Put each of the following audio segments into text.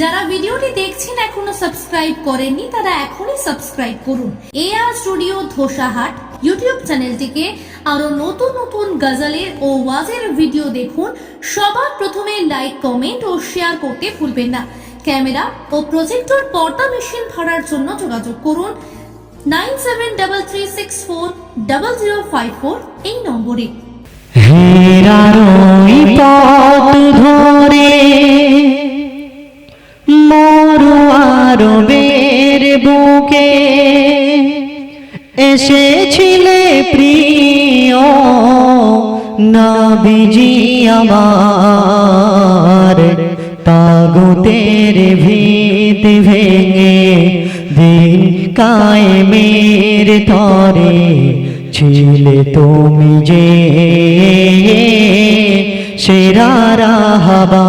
যারা ভিডিওটি দেখছেন এখনও সাবস্ক্রাইব করেননি, তারা এখনই সাবস্ক্রাইব করুন। এআর স্টুডিও ধোসাহাট ইউটিউব চ্যানেলটিকে আরও নতুন নতুন গজলের ও ওয়াজের ভিডিও দেখুন। সবার প্রথমে লাইক, কমেন্ট ও শেয়ার করতে ভুলবেন না। ক্যামেরা ও প্রজেক্টর পর্দা মেশিন ভাড়ার জন্য যোগাযোগ করুন। Nine seven double three six four double zero five four এই নম্বরে। বুকে এসেছিলে প্রিয় না নবীজি আমার। তাগুতের ভিত ভেঙে দিন কায়েমের তরে, ছিলে তুমি যে সেরা রাহাবার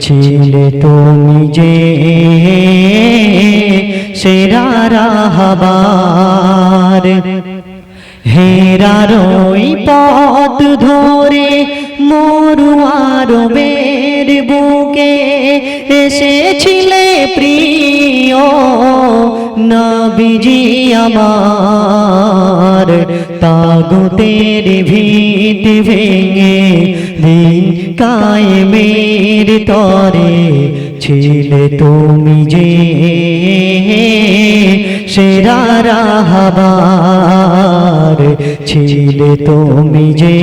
ছিলে তুমি যে সেরা রাহাবার হেরারই পথ ধরে মরু মরুয়ার বের বুকে এসেছিলে প্রিয়। নবীজি আমার, তাগুতের ভিত ভেঙে দিন কায়েমের তরে ছিলে তুমি যে সেরা রাহাবার, ছিলে তুমি যে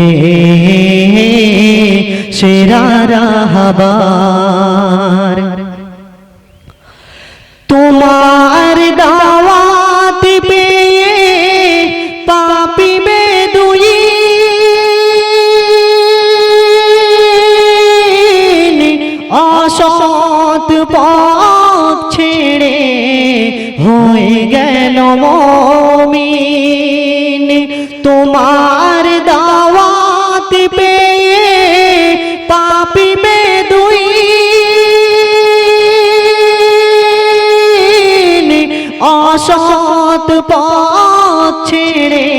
সেরা রাহাবার। তোমার অসৎ পথ ছেড়ে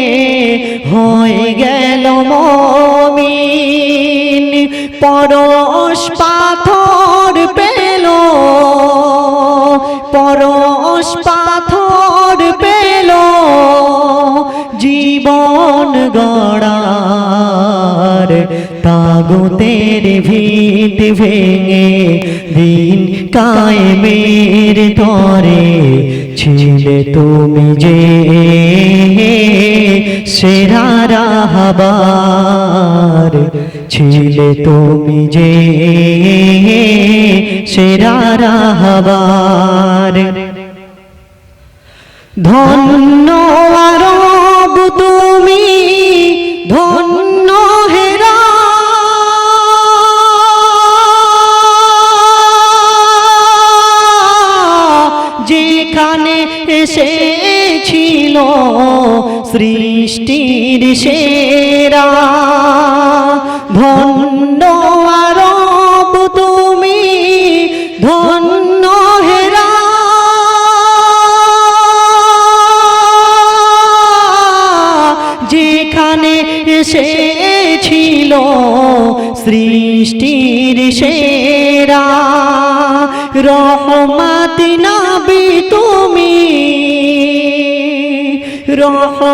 হয়ে গেল মমিন। পরশ পাথর পেল পরশ পাথর পেল। জীবন গড়ার তাগুতের ভিত ভেঙে দিন কায়েমের তরে। ছিলে তুমি যে সেরা রাহাবার, ছিলে তুমি যে সেরা রাহাবার। ধন্য সৃষ্টির সেরা। ধন্য আরব তুমি, ধন্য হেরা। যেখানে এসেছিল সৃষ্টির সেরা। রহমাতি নাবি তুমি, রহমাতি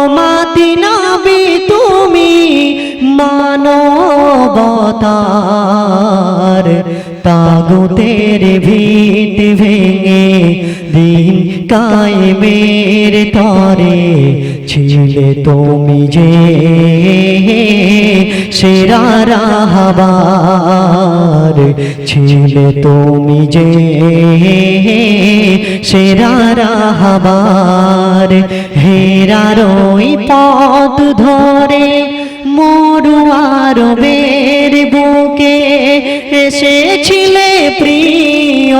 মানবতার তাগুতের ভিত ভেঙে দিন কায়েমের তরে ছিলে তুমি যে সেরা রাহাবার। ছিলে তুমি যে সেরা রাহাবার। হেরারই পথ এসেছিলে প্রিয়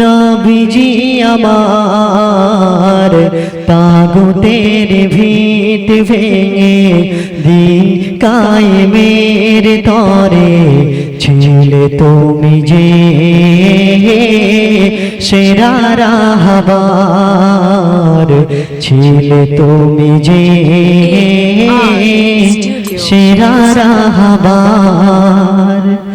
নবীজি আমার। তাগুতের ভিত ভেঙে দিন কায়েমের তরে ছিলে তুমি যে সেরা রাহাবার। ছিলে তুমি যে সেরা রাহাবার।